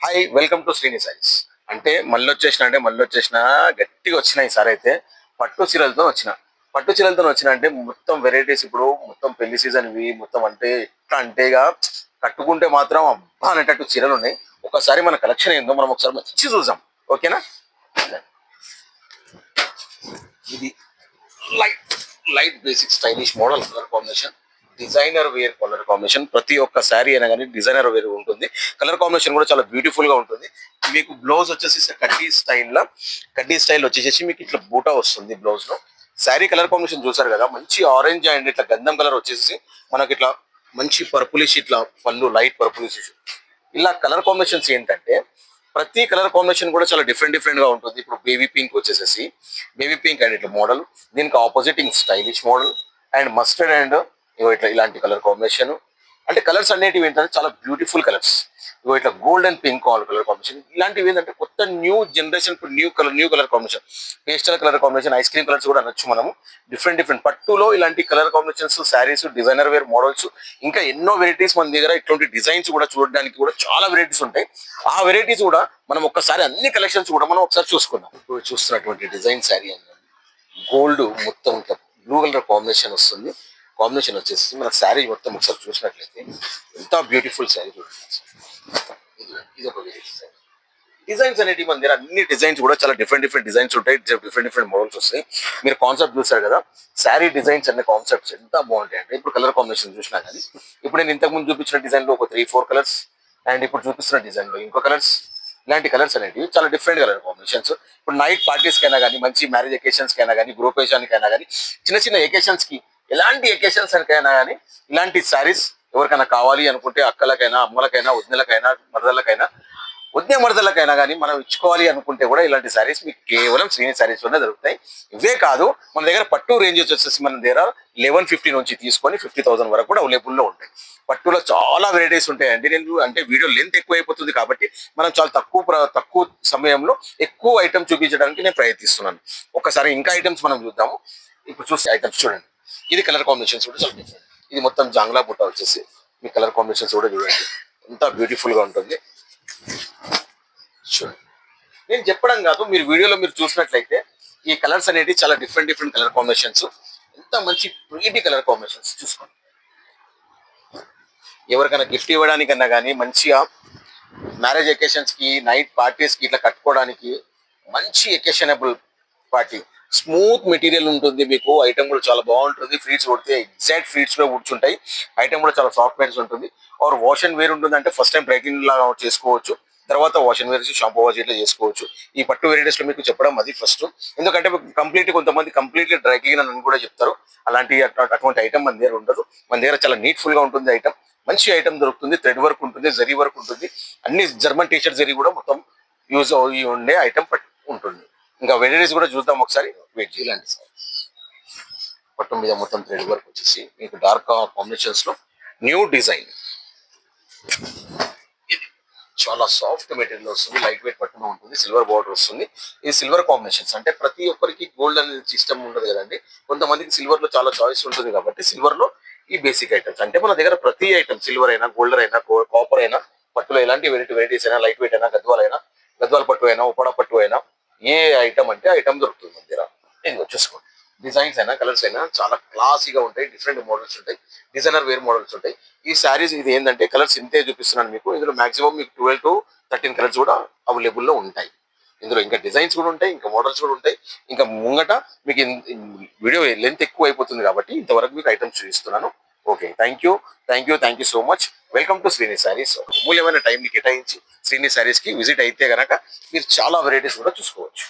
Hi welcome to Srini sarees అంటే మళ్ళీ వచ్చేసిన అంటే మళ్ళీ వచ్చేసిన గట్టిగా వచ్చినాయి సార్ అయితే పట్టు చీరలతో వచ్చిన. పట్టు చీరలతో వచ్చిన అంటే మొత్తం వెరైటీస్ ఇప్పుడు మొత్తం పెళ్ళి సీజన్ ఇవి మొత్తం అంటే ఎట్లా అంటేగా కట్టుకుంటే మాత్రం అబ్బా అనేటట్టు చీరలు ఉన్నాయి. ఒకసారి మన కలెక్షన్ ఏందో మనం ఒకసారి మంచి చూద్దాం. ఓకేనా? ఇది light light basic stylish model colour combination designer wear colour combination. ప్రతి ఒక్క శారీ అయినా కానీ డిజైనర్ వేర్ ఉంటుంది. కలర్ కాంబినేషన్ కూడా చాలా బ్యూటిఫుల్గా ఉంటుంది. మీకు బ్లౌజ్ వచ్చేసి కడ్డీ స్టైల్ కడ్డీ స్టైల్ వచ్చేసి మీకు ఇట్లా బూటా వస్తుంది బ్లౌజ్లో శారీ కలర్ కాంబినేషన్ చూసారు కదా మంచి ఆరెంజ్ అండ్ ఇట్లా గంధం కలర్ వచ్చేసి మనకి ఇట్లా మంచి పర్పులిష్ ఇట్లా పళ్ళు లైట్ పర్పులిష్ ఇలా కలర్ కాంబినేషన్స్ ఏంటంటే ప్రతి కలర్ కాంబినేషన్ కూడా చాలా డిఫరెంట్ డిఫరెంట్గా ఉంటుంది. ఇప్పుడు బేబీ పింక్ వచ్చేసేసి బేబీ పింక్ అండ్ ఇట్లా మోడల్. దీనికి opposite stylish model and mustard and ఇగో ఇట్లా ఇలాంటి కలర్ కాంబినేషన్ అంటే కలర్స్ అనేటివి ఏంటంటే చాలా బ్యూటిఫుల్ కలర్స్ ఇగో ఇట్లా gold and pink colour combination ఇలాంటివి ఏంటంటే కొత్త new generation new colour new colour combination pastel colour combination ice cream colours కూడా అనొచ్చు మనము. డిఫరెంట్ డిఫరెంట్ పట్టులో ఇలాంటి colour combinations sarees designer wear models ఇంకా ఎన్నో వెరైటీస్ మన దగ్గర ఇటువంటి డిజైన్స్ కూడా చూడడానికి కూడా చాలా వెరైటీస్ ఉంటాయి. ఆ వెరైటీస్ కూడా మనం ఒక్కసారి అన్ని కలెక్షన్స్ కూడా మనం ఒకసారి చూసుకుందాం. ఇప్పుడు చూస్తున్నటువంటి డిజైన్ శారీ అన్నది. గోల్డ్ మొత్తం ఇట్లా బ్లూ కలర్ కాంబినేషన్ వస్తుంది. కాంబినేషన్ వచ్చేసి మన శారీ మొత్తం ఒకసారి చూసినట్లయితే ఎంత బ్యూటిఫుల్ శారీ చూడండి. ఇది- ఒక శారీ. డిజైన్స్ అనేటివి మన దగ్గర అన్ని డిజైన్స్ కూడా చాలా డిఫరెంట్ డిఫరెంట్ డిజైన్స్ ఉంటాయి. డిఫరెంట్ డిఫరెంట్ మోడల్స్ వస్తాయి. మీరు కాన్సెప్ట్ చూసారు కదా శారీ డిజైన్స్ అనే కాన్సెప్ట్స్ ఎంత బాగుంటాయి అంటే ఇప్పుడు కలర్ కాంబినేషన్ చూసినా కానీ ఇప్పుడు నేను ఇంతకు ముందు చూపించిన డిజైన్లో ఒక త్రీ ఫోర్ కలర్స్ అండ్ ఇప్పుడు చూపిస్తున్న డిజైన్లో ఇంకో కలర్స్ ఇలాంటి కలర్స్ అనేటివి చాలా డిఫరెంట్ కలర్ కాంబినేషన్స్ ఇప్పుడు నైట్ పార్టీస్ కైనా కానీ మంచి మ్యారేజ్ ఎకేషన్స్ కైనా కానీ గ్రూపేషన్ అయినా కానీ చిన్న చిన్న ఎకేషన్స్కి ఎలాంటి ఎకేషన్స్ అనికైనా కానీ ఇలాంటి శారీస్ ఎవరికైనా కావాలి అనుకుంటే అక్కలకైనా అమ్మలకైనా వదినలకైనా మరదలకైనా వద్య మరదలకైనా కానీ మనం ఇచ్చుకోవాలి అనుకుంటే కూడా ఇలాంటి శారీస్ మీకు కేవలం శ్రీని శారీస్లోనే దొరుకుతాయి. ఇవే కాదు మన దగ్గర పట్టు రేంజ్ వచ్చేసి మన దగ్గర లెవెన్ ఫిఫ్టీ నుంచి తీసుకొని ఫిఫ్టీ థౌసండ్ వరకు కూడా అవైలబుల్లో ఉంటాయి. పట్టులో చాలా వెరైటీస్ ఉంటాయండి. నేను అంటే వీడియో లెంత్ ఎక్కువ అయిపోతుంది కాబట్టి మనం చాలా తక్కువ ప్ర- తక్కువ సమయంలో ఎక్కువ ఐటమ్ చూపించడానికి నేను ప్రయత్నిస్తున్నాను. ఒకసారి ఇంకా ఐటమ్స్ మనం చూద్దాము. ఇప్పుడు చూసే ఐటమ్స్ చూడండి. ఇది కలర్ కాంబినేషన్స్ కూడా చాలా డిఫరెంట్ ఇది మొత్తం జాంగ్లా బుట్ట వచ్చేసి మీ కలర్ కాంబినేషన్స్ కూడా చూడండి. ఎంత బ్యూటిఫుల్గా ఉంటుంది. చూడండి. నేను చెప్పడం కాదు మీరు వీడియోలో మీరు చూసినట్లయితే ఈ కలర్స్ అనేవి చాలా డిఫరెంట్ డిఫరెంట్ కలర్ కాంబినేషన్స్ ఎంత మంచి ప్రీటి కలర్ కాంబినేషన్స్ చూసుకోండి. ఎవరికైనా గిఫ్ట్ ఇవ్వడానికన్నా కానీ మంచిగా మ్యారేజ్ ఎకేషన్స్కి నైట్ పార్టీస్కి ఇట్లా కట్టుకోవడానికి మంచి ఎకేషనబుల్ పార్టీ స్మూత్ మెటీరియల్ ఉంటుంది మీకు. ఐటమ్ కూడా చాలా బాగుంటుంది. ఫ్రీడ్స్ కొడితే ఎగ్జాక్ట్ ఫ్రీడ్స్లో కూర్చుంటాయి. ఐటమ్ కూడా చాలా సాఫ్ట్ మేట్స్ ఉంటుంది. ఆర్ వాష్ అండ్ వేర్ ఉంటుంది అంటే ఫస్ట్ టైం డ్రై లాగా చేసుకోవచ్చు. తర్వాత wash and wear shampoo wash ఇట్లా చేసుకోవచ్చు. ఈ పట్టు వెరైటీస్లో మీకు చెప్పడం అది ఫస్ట్ ఎందుకంటే కంప్లీట్ కొంతమంది కంప్లీట్లీ డ్రై క్లీన్ అని కూడా చెప్తారు. అలాంటి అటువంటి ఐటమ్ మన దగ్గర ఉండదు. మన దగ్గర చాలా నీట్ఫుల్గా ఉంటుంది ఐటమ్ మంచి ఐటమ్ దొరుకుతుంది. థ్రెడ్ వర్క్ ఉంటుంది జరీ వర్క్ ఉంటుంది. అన్ని జర్మన్ టీషర్ట్ జరీ కూడా మొత్తం యూజ్ అయ్యి ఉండే ఐటమ్ ఉంటుంది. ఇంకా వెరైటీస్ కూడా చూద్దాం ఒకసారి. వెయిట్ చేయాలండి సార్. పట్టు మీద మొత్తం థ్రెడ్ వర్క్ వచ్చేసి మీకు డార్క్ కాంబినేషన్స్లో న్యూ డిజైన్ చాలా సాఫ్ట్ మెటీరియల్ వస్తుంది లైట్ వెయిట్ పట్టున ఉంటుంది సిల్వర్ బార్డర్ వస్తుంది. ఈ సిల్వర్ కాంబినేషన్స్ అంటే ప్రతి ఒక్కరికి గోల్డ్ అనేది ఇష్టం ఉండదు కదండి. కొంతమందికి సిల్వర్లో చాలా చాయిస్ ఉంటుంది కాబట్టి సిల్వర్లో ఈ బేసిక్ ఐటమ్స్ అంటే మన దగ్గర ప్రతి ఐటమ్ సిల్వర్ అయినా గోల్డ్ అయినా కాపర్ అయినా పట్టులో ఎలాంటి వెరైటీ వెరైటీస్ అయినా లైట్ వెయిట్ అయినా గద్వాలైనా గద్వాల పట్టు అయినా ఉప్పడ పట్టు అయినా ఏ ఐటమ్ అంటే ఐటమ్ దొరుకుతుంది మన దగ్గర. ఇదిగో చూసుకోండి. డిజైన్స్ అయినా కలర్స్ అయినా చాలా క్లాసీగా ఉంటాయి డిఫరెంట్ మోడల్స్ ఉంటాయి డిజైనర్ వేర్ మోడల్స్ ఉంటాయి. ఈ శారీస్ ఇది ఏంటంటే కలర్స్ ఇంతే చూపిస్తున్నాను మీకు. ఇందులో మాక్సిమం మీకు ట్వెల్వ్ టు థర్టీన్ కలర్స్ కూడా అవైలబుల్లో ఉంటాయి. ఇందులో ఇంకా డిజైన్స్ కూడా ఉంటాయి ఇంకా మోడల్స్ కూడా ఉంటాయి. ఇంకా ముంగట మీకు వీడియో లెంత్ ఎక్కువ అయిపోతుంది కాబట్టి ఇంతవరకు మీకు ఐటమ్స్ చూపిస్తున్నాను. Okay thank you thank you thank you so much welcome to Srini sarees అమూల్యమైన టైంని కేటాయించి శ్రీని శారీస్కి విజిట్ అయితే గనక మీరు చాలా వెరైటీస్ కూడా చూసుకోవచ్చు.